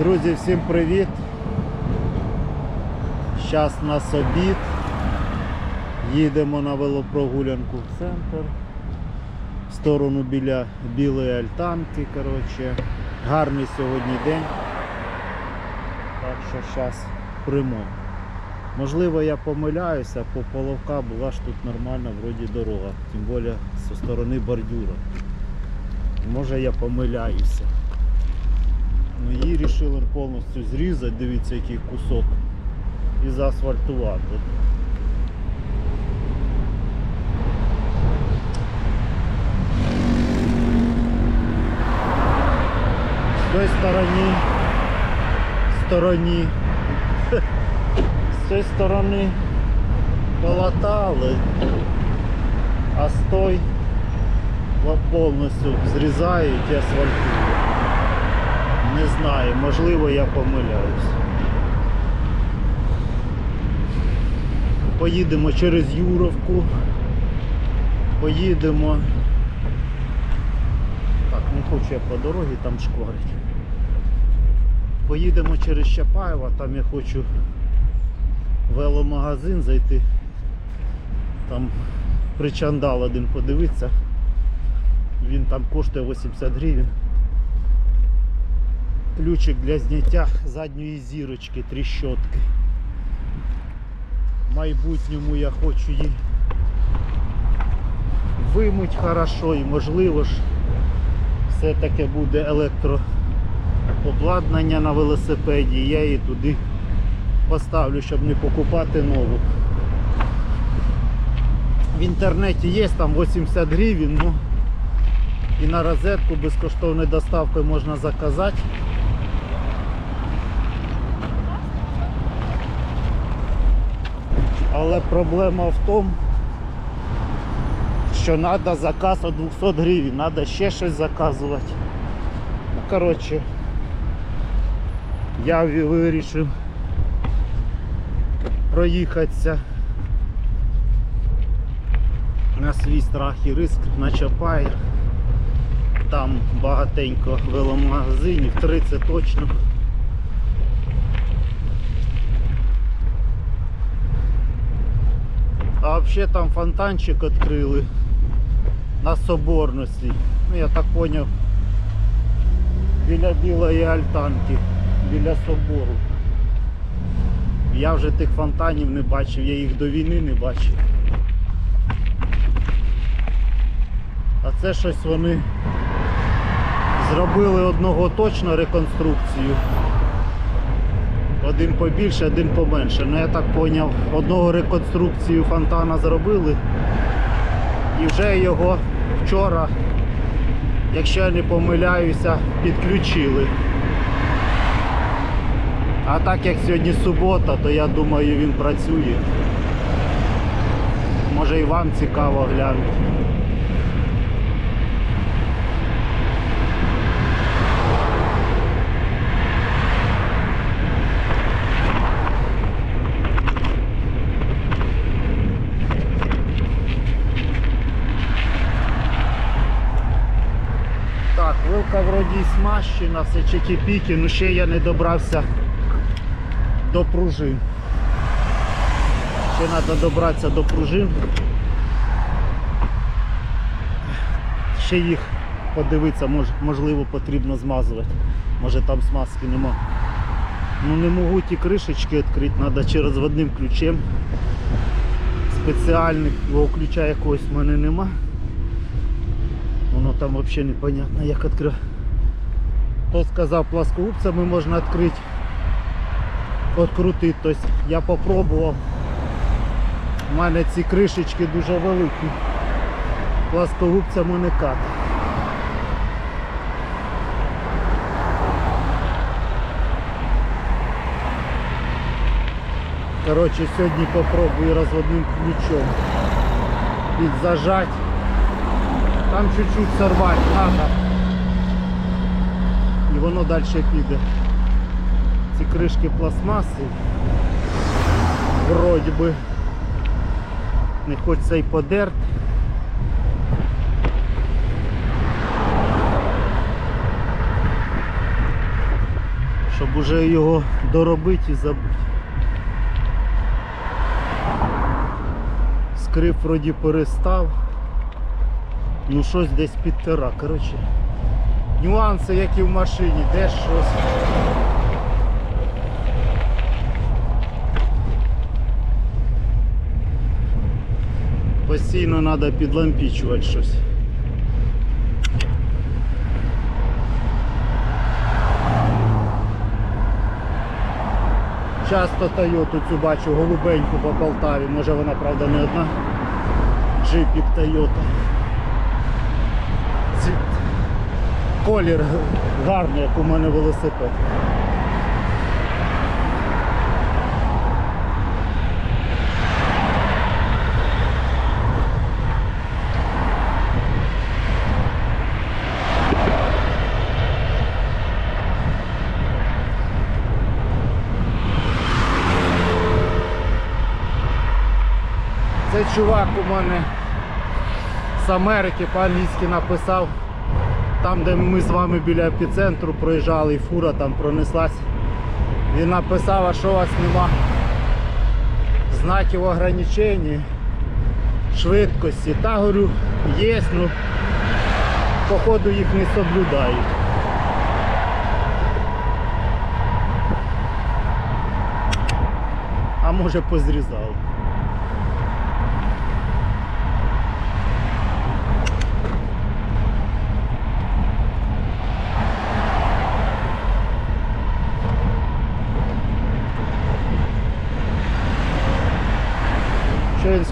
Друзі, всім привіт! Зараз у нас обід. Їдемо на велопрогулянку в центр. В сторону біля білої альтанки. Коротше. Гарний сьогодні день. Так що зараз прямо. Можливо, я помиляюся, по половка була ж тут нормальна вроді дорога, тим більше зі сторони бордюра. Може я помиляюся. Ну, її вирішили повністю зрізати, дивіться який кусок, і заасфальтувати. З той стороні, стороні, з цієї сторони полатали, а з той повністю зрізають і асфальтують. Не знаю, можливо я помиляюсь. Поїдемо через Юровку. Поїдемо. Так, не хочу я по дорозі там шкварить. Поїдемо через Чапаєва, там я хочу веломагазин зайти. Там причандал один подивитися. Він там коштує 80 гривень ключик для зняття задньої зірочки, тріщотки. В майбутньому я хочу її вимуть хорошо і можливо ж все-таки буде електрообладнання на велосипеді. Я її туди поставлю, щоб не покупати нову. В інтернеті є там 80 гривень, ну і на розетку безкоштовною доставкою можна заказати. Але проблема в тому, що треба заказ від 200 гривень, треба ще щось заказувати. Ну, коротше, я вирішив проїхатися на свій страх і риск на Чапай. Там багатенько веломагазинів, 30 точно. Вообще там фонтанчик открыли на соборності. Ну я так поняв. Біля білої альтанки, біля собору. Я вже тих фонтанів не бачив, я їх до війни не бачив. А це щось вони зробили одного точно реконструкцію. Один побільше, один поменше. Ну я так зрозумів, одного реконструкцію фонтана зробили. І вже його вчора, якщо я не помиляюся, підключили. А так як сьогодні субота, то я думаю він працює. Може і вам цікаво глянути. Так, вилка вроді і смащена, все чекі-піки, ну ще я не добрався до пружин. Ще треба добратися до пружин. Ще їх подивитися, мож, можливо потрібно змазувати. Може там смазки нема. Ну не можу ті кришечки відкрити, треба через одним ключем. Спеціального ключа якогось в мене нема. Воно там взагалі непонятно як Хто сказав пласкогубцями можна відкрити, відкрутити. Тобто я попробував. У мене ці кришечки дуже великі. Пласкогубцями не кат. Коротше, сьогодні попробую розводним ключом підзажать. Там чуть-чуть сорвати треба. І воно далі піде. Ці кришки пластмаси. Вроді би не хочеться й подерти. Щоб уже його доробити і забути. Скрип вроді перестав. Ну щось десь підтира. Коротше. Нюанси, як і в машині, де щось. Постійно треба підлампічувати щось. Часто Тойоту цю бачу голубеньку по Полтаві, може вона правда не одна. Джипік Тойота. Ці- Колір гарний, як у мене велосипед. Чувак у мене з Америки по-англійськи написав. Там, де ми з вами біля епіцентру проїжджали і фура там пронеслась. Він написав, а що у вас нема знаків ограничення, швидкості. Та говорю, є, ну походу їх не соблюдають. А може позрізали.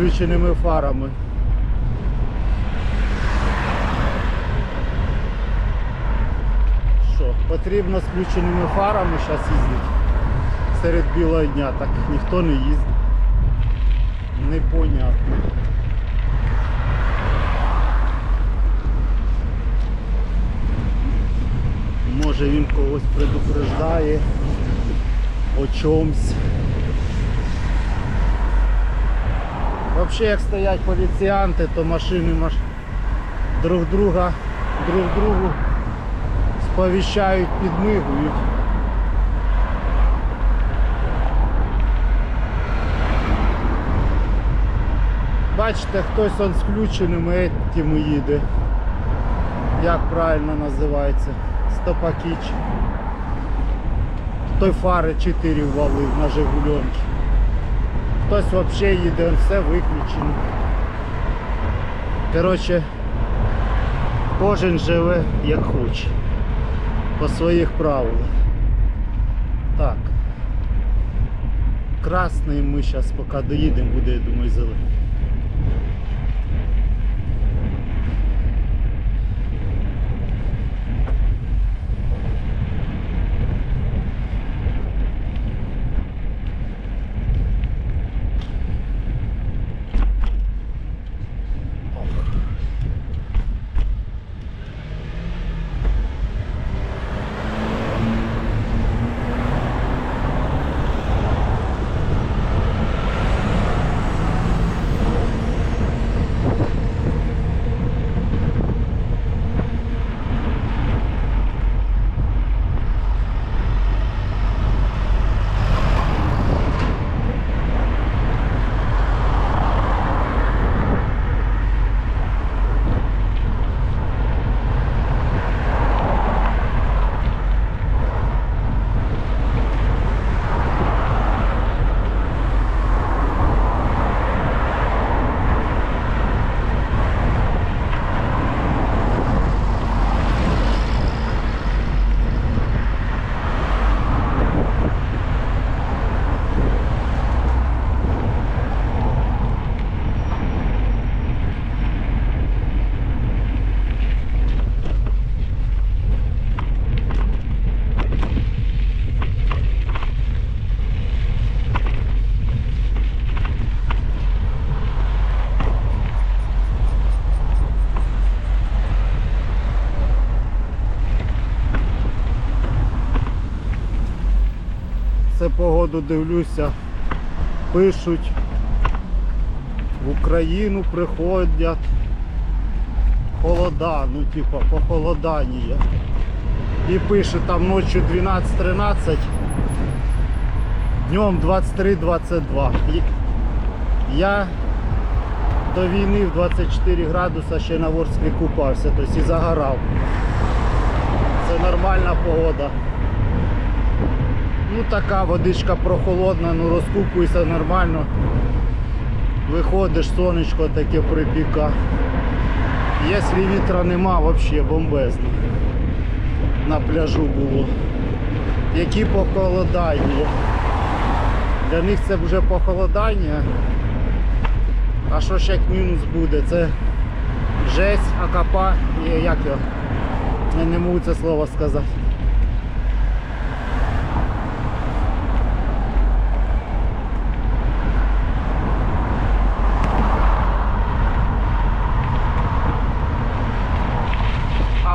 Включеними фарами. Що, потрібно з включеними фарами зараз їздити серед білого дня, так ніхто не їздить. Непонятно. Може він когось предупреждає о чомусь. Вообще, як стоять поліціянти, то машини маш... друг друга друг другу сповіщають, підмигують. Бачите, хтось он з включеними етими їде. Як правильно називається? Стопакіч. Той фари 4 ввалив на Жигульонки. Хтось взагалі їде, все виключено. Коротше, кожен живе як хоче. По своїх правилах. Так. Красний ми зараз поки доїдемо, буде, я думаю, зелений. Це дивлюся, пишуть, в Україну приходять холода, ну типа похолодання. і пише там ночі 12-13, днем 23-22. Я до війни в 24 градуса ще на Ворсклі купався, тобто і загорав. Це нормальна погода. Ну така водичка прохолодна, ну розкупуйся нормально. Виходиш, сонечко таке припіка. Якщо вітра нема, взагалі бомбезно. На пляжу було. Які похолодання. Для них це вже похолодання. А що ще як мінус буде? Це жесть, акапа як його? Я не можу це слово сказати.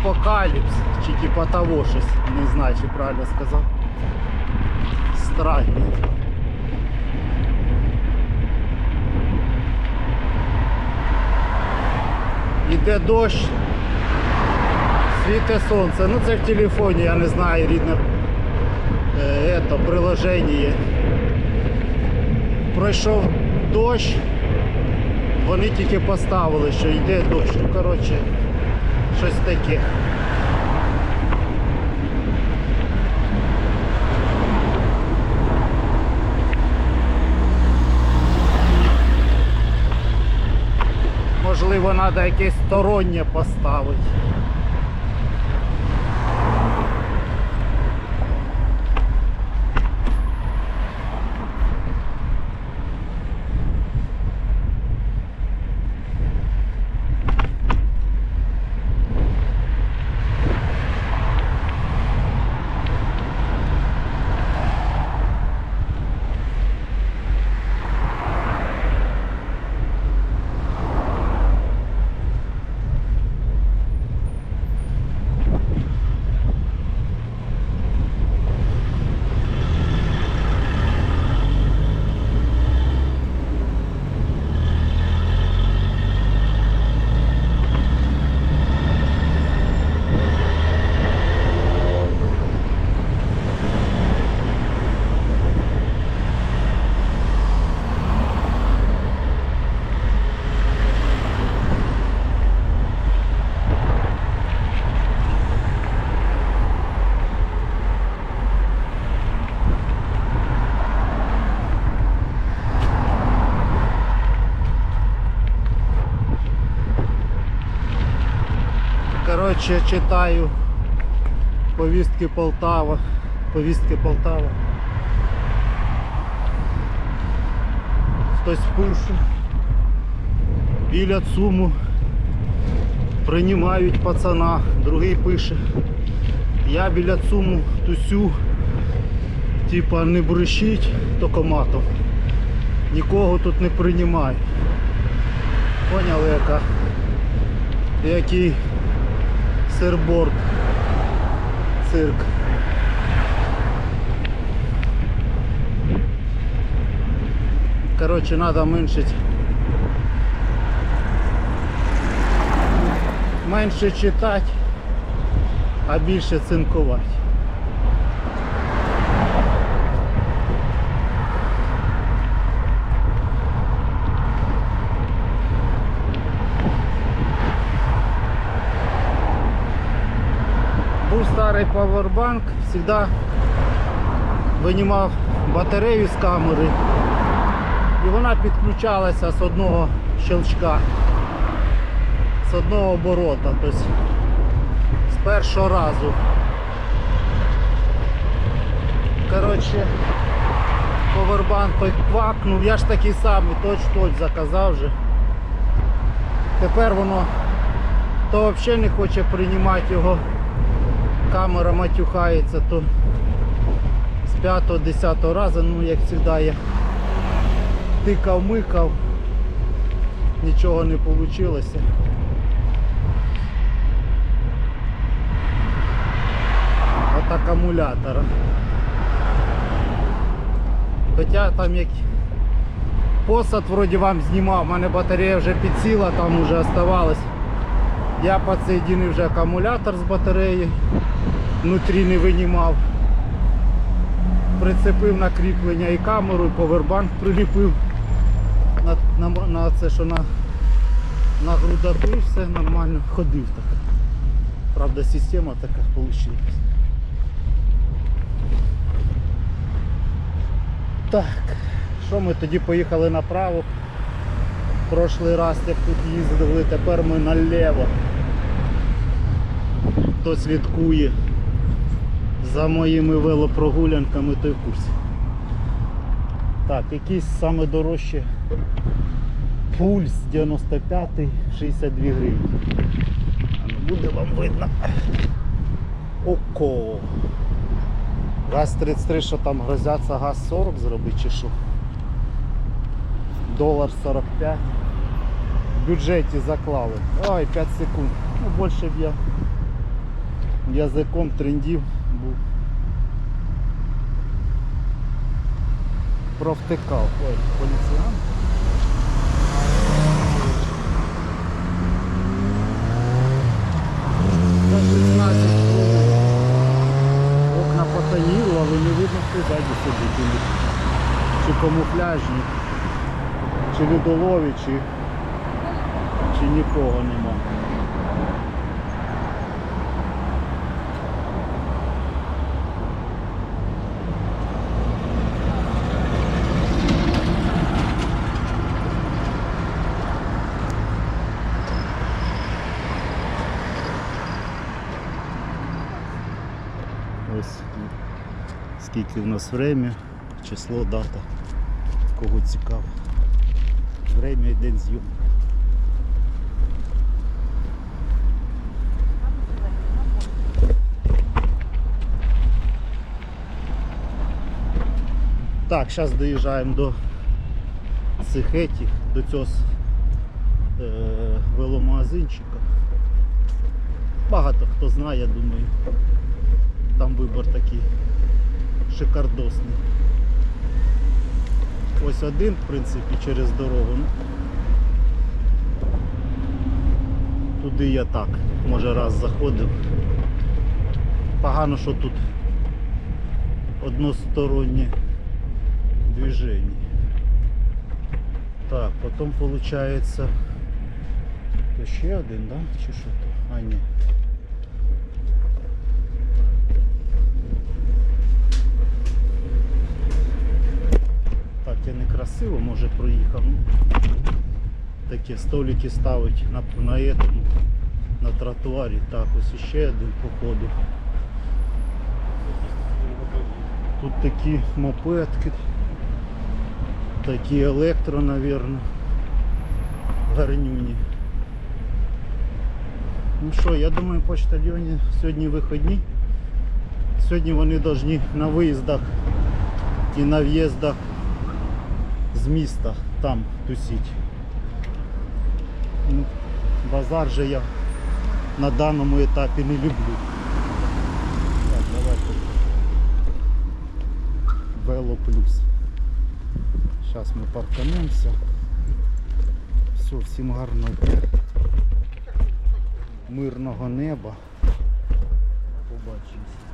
Апокаліпс, чи типа того щось, не знаю, чи правильно сказав. Странно. Іде дощ, світе сонце. Ну це в телефоні, я не знаю, рідне е, приложення. Пройшов дощ, вони тільки поставили, що йде дощ. Ну коротше, щось таке. Можливо, треба якесь стороннє поставити. Коротше, читаю повістки Полтава. Повістки Полтава. Хтось пише. Біля цуму приймають пацана, другий пише. Я біля цуму тусю, типа не брешіть токоматом. Нікого тут не приймають. Поняли яка? Який сирборд цирк. Короче, надо меншить. Менше читати, а більше цинкувати. Був старий павербанк, завжди винімав батарею з камери і вона підключалася з одного щелчка, з одного оборота, тобто з першого разу. Коротше, повербанк квакнув, я ж такий самий, точ-точ заказав вже. Тепер воно то взагалі не хоче приймати його камера матюхається, то з 5-10 разу, ну як завжди я тикав, микав, нічого не вийшло. От акумулятора. Хоча там як посад вроді вам знімав, в мене батарея вже підсіла, там вже оставалось. Я підсоєдинив вже акумулятор з батареєю. Внутрі не винімав. Прицепив на кріплення і камеру, і повербанк приліпив на, на, на це, що на, на грудаку і все нормально. Ходив так. Правда, система така вийшла. Так, що ми тоді поїхали направо. Прошлий раз, як тут їздили, тепер ми наліво. Хто слідкує за моїми велопрогулянками, той в курсі. Так, якийсь саме дорожче пульс 95 62 гривні. Ну, Буде вам видно. Око. Газ 33, що там грозяться газ 40 зробити чи що? Долар 45. В бюджеті заклали. Ой, 5 секунд. Ну більше б я язиком трендів був. Провтикав. Ой, поліціян. За 16 хвилин. Окна потаїло, але не видно, хто ззаді сидить. Чи камуфляжні, чи людолові, чи, чи нікого нема. Ось скільки в нас время, число, дата, кого цікаво. Время і день зйомки. Так, зараз доїжджаємо до цих етіх, до цього е, веломагазинчика. Багато хто знає, я думаю. Там вибор такий шикардосний. Ось один, в принципі, через дорогу. Туди я так, може раз заходив. Погано, що тут одностороннє движення. Так, потім виходить то ще один, да? Чи що то? А ні. Так, я не красиво, може проїхав. Ну, Такі столики ставить на, на этому, на тротуарі. Так, ось ще один походу. Тут такі мопедки, такі електро, напевно, гарнюні. Ну що, я думаю, почтальйоні сьогодні вихідні. Сьогодні вони повинні на виїздах і на в'їздах з міста там тусіть. Ну, базар же я на даному етапі не люблю. Так, давайте. Вело плюс. Зараз ми парканемося. Все, всім гарного. Мирного неба. Побачимось.